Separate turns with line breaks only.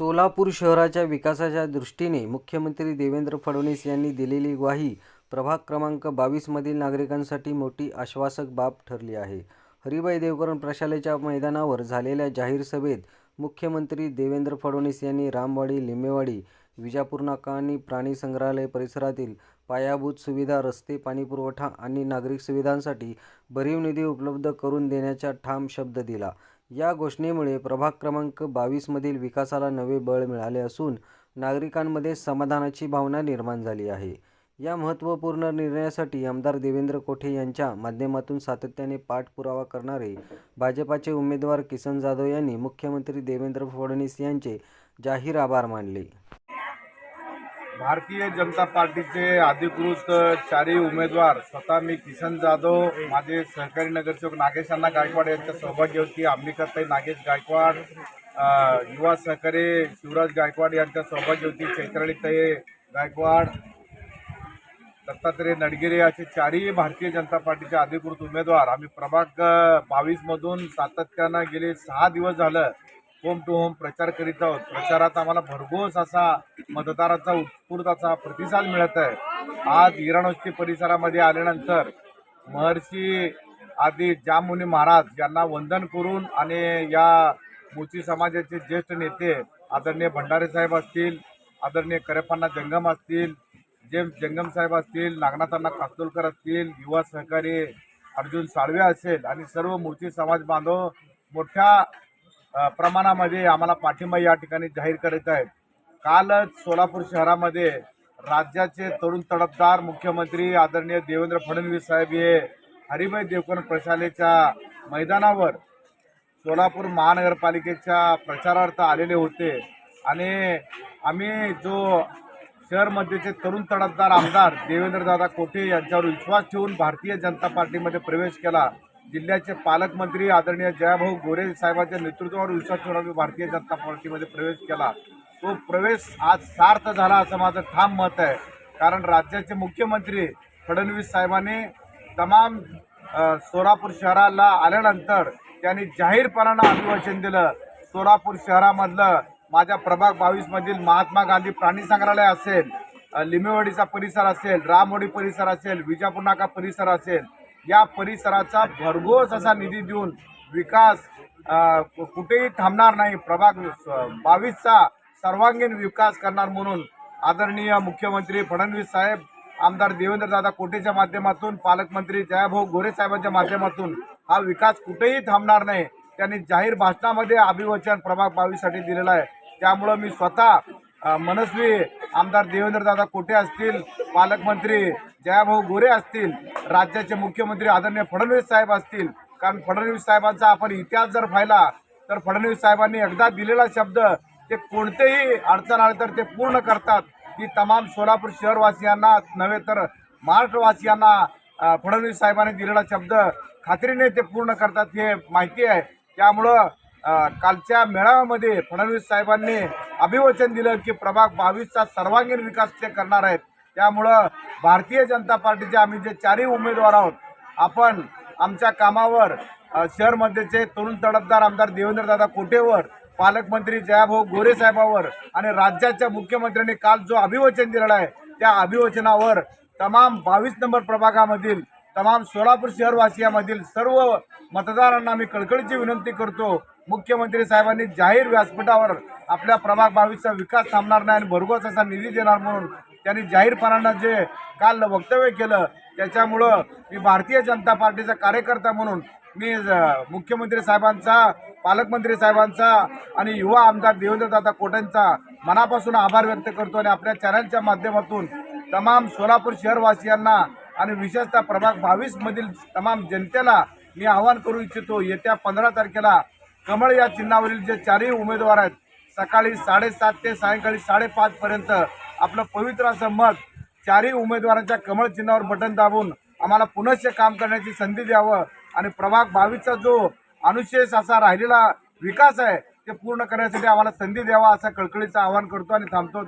सोलापूर शहराच्या विकासाच्या दृष्टीने मुख्यमंत्री देवेंद्र फडणवीस यांनी दिलेली ग्वाही प्रभाग क्रमांक बावीसमधील नागरिकांसाठी मोठी आश्वासक बाब ठरली आहे. हरिभाई देवकरण प्रशालेच्या मैदानावर झालेल्या जाहीर सभेत मुख्यमंत्री देवेंद्र फडणवीस यांनी रामवाडी लिंबेवाडी विजापूर नाका आणि प्राणी संग्रहालय परिसरातील पायाभूत सुविधा रस्ते पाणीपुरवठा आणि नागरिक सुविधांसाठी भरीव निधी उपलब्ध करून देण्याचा ठाम शब्द दिला. या घोषणेमुळे प्रभाग क्रमांक बावीसमधील विकासाला नवे बळ मिळाले असून नागरिकांमध्ये समाधानाची भावना निर्माण झाली आहे. या महत्त्वपूर्ण निर्णयासाठी आमदार देवेंद्र कोठे यांच्या माध्यमातून सातत्याने पाठपुरावा करणारे भाजपाचे उमेदवार किसन जाधव यांनी मुख्यमंत्री देवेंद्र फडणवीस यांचे जाहीर आभार मानले.
भारतीय जनता पार्टीचे अधिकृत चारही उमेदवार स्वतः मी किसन जाधव माझे सहकारी नगरसेवक नागेश अण्णा गायकवाड यांच्या सौभाग्यवती अंबिकाताई नागेश गायकवाड युवा सहकारी शिवराज गायकवाड यांच्या सौभाग्यवती तये गायकवाड दत्तात्रय नडगिरे असे चारही भारतीय जनता पार्टीचे अधिकृत उमेदवार. आम्ही प्रभाग बावीसमधून सातत्यानं गेले सहा दिवस झालं. होम टू होम प्रचार करीत आहोत. प्रचारात आम्हाला भरघोस असा मतदाराचा उत्स्फूर्त असा प्रतिसाद मिळत आहे. आज इराणोस्ती परिसरामध्ये आल्यानंतर महर्षी आदी जामुनी महाराज यांना वंदन करून आणि या मोची समाजाचे ज्येष्ठ नेते आदरणीय भंडारे साहेब असतील आदरणीय करेप्पांना जंगम असतील जेम्स जंगम साहेब असतील नागनाथांना कास्तोलकर असतील युवा सहकारी अर्जुन साळवे असेल आणि सर्व मोठी समाज बांधव मोठ्या प्रमाणामध्ये आम्हाला पाठिंबा या ठिकाणी जाहीर करीत आहेत. कालच सोलापूर शहरामध्ये राज्याचे तरुण तडफदार मुख्यमंत्री आदरणीय देवेंद्र फडणवीस साहेब हे हरिभाई देवकरण प्रशालेच्या मैदानावर सोलापूर महानगरपालिकेच्या प्रचारार्थ आलेले होते. आणि आम्ही जो शहरमध्येचे तरुण तडफदार आमदार देवेंद्रदादा कोठे यांच्यावर विश्वास ठेवून भारतीय जनता पार्टीमध्ये प्रवेश केला जिल्ह्याचे पालकमंत्री आदरणीय जयाभाऊ गोरे साहेबांच्या नेतृत्वावर विश्वास ठेवून भारतीय जनता पार्टीमध्ये प्रवेश केला. तो प्रवेश आज सार्थ झाला असं माझं ठाम मत आहे. कारण राज्याचे मुख्यमंत्री फडणवीस साहेबांनी तमाम सोलापूर शहराला आल्यानंतर त्यांनी जाहीरपणानं अभिवाचन दिलं. सोलापूर शहरामधलं माझ्या प्रभाग बावीसमधील महात्मा गांधी प्राणी संग्रहालय असेल लिमेवाडीचा परिसर असेल रामवाडी परिसर असेल विजापूर नाका परिसर असेल या परिसराचा भरघोस असा निधी देऊन विकास कुठेही थांबणार नाही. प्रभाग बावीसचा सर्वांगीण विकास करणार म्हणून आदरणीय मुख्यमंत्री फडणवीस साहेब आमदार देवेंद्रदादा कोटेच्या माध्यमातून पालकमंत्री जयाभाऊ गोरे साहेबांच्या माध्यमातून हा विकास कुठेही थांबणार नाही. त्यांनी जाहीर भाषणामध्ये अभिवचन प्रभाग बावीससाठी दिलेलं आहे. त्यामुळं मी स्वतः मनस्वी आमदार देवेंद्रदादा कोटे असतील पालकमंत्री जयाभाऊ गोरे असतील राज्याचे मुख्यमंत्री आदरणीय फडणवीस साहेब असतील. कारण फडणवीस साहेबांचा आपण इतिहास जर पाहिला तर फडणवीस साहेबांनी एकदा दिलेला शब्द ते कोणतेही अडचण आले तर ते पूर्ण करतात. की तमाम सोलापूर शहरवासियांना नव्हे तर महाराष्ट्रवासियांना फडणवीस साहेबांनी दिलेला शब्द खात्रीने ते पूर्ण करतात हे माहिती आहे. त्यामुळं कालच्या मेळाव्यामध्ये फडणवीस साहेबांनी अभिवचन दिलं की प्रभाग बावीसचा सर्वांगीण विकास ते करणार आहेत. त्यामुळं भारतीय जनता पार्टीचे आम्ही जे चारही उमेदवार आहोत आपण आमच्या कामावर शहरमध्येचे तरुण तडफदार आमदार देवेंद्रदादा कोटेवर पालकमंत्री जयाभाऊ गोरे साहेबावर आणि राज्याच्या मुख्यमंत्र्यांनी काल जो अभिवचन दिलेला आहे त्या अभिवचनावर तमाम बावीस नंबर प्रभागामधील तमाम सोलापूर शहरवासियामधील सर्व मतदारांना मी कळकळीची विनंती करतो. मुख्यमंत्री साहेबांनी जाहीर व्यासपीठावर आपल्या प्रभाग बावीसचा विकास थांबणार नाही आणि भरघोस असा निधी देणार म्हणून त्यांनी जाहीरपणानं जे काल वक्तव्य केलं त्याच्यामुळं मी भारतीय जनता पार्टीचा कार्यकर्ता म्हणून मी मुख्यमंत्री साहेबांचा पालकमंत्री साहेबांचा आणि युवा आमदार देवेंद्रदादा कोटेंचा मनापासून आभार व्यक्त करतो आणि आपल्या चॅनलच्या माध्यमातून तमाम सोलापूर शहरवासियांना आणि विशेषतः प्रभाग बावीसमधील तमाम जनतेला मी आवाहन करू इच्छितो येत्या पंधरा तारखेला कमळ या चिन्हावरील जे चारही उमेदवार आहेत सकाळी साडेसात ते सायंकाळी साडेपाचपर्यंत आपलं पवित्र असं मत चारही उमेदवारांच्या कमळ चिन्हावर बटन दाबून आम्हाला पुनश्च काम करण्याची संधी द्यावं आणि प्रभाग बावीसचा जो अनुशेष असा राहिलेला विकास आहे ते पूर्ण करण्यासाठी आम्हाला संधी द्यावा असं कळकळीचं आवाहन करतो आणि थांबतो.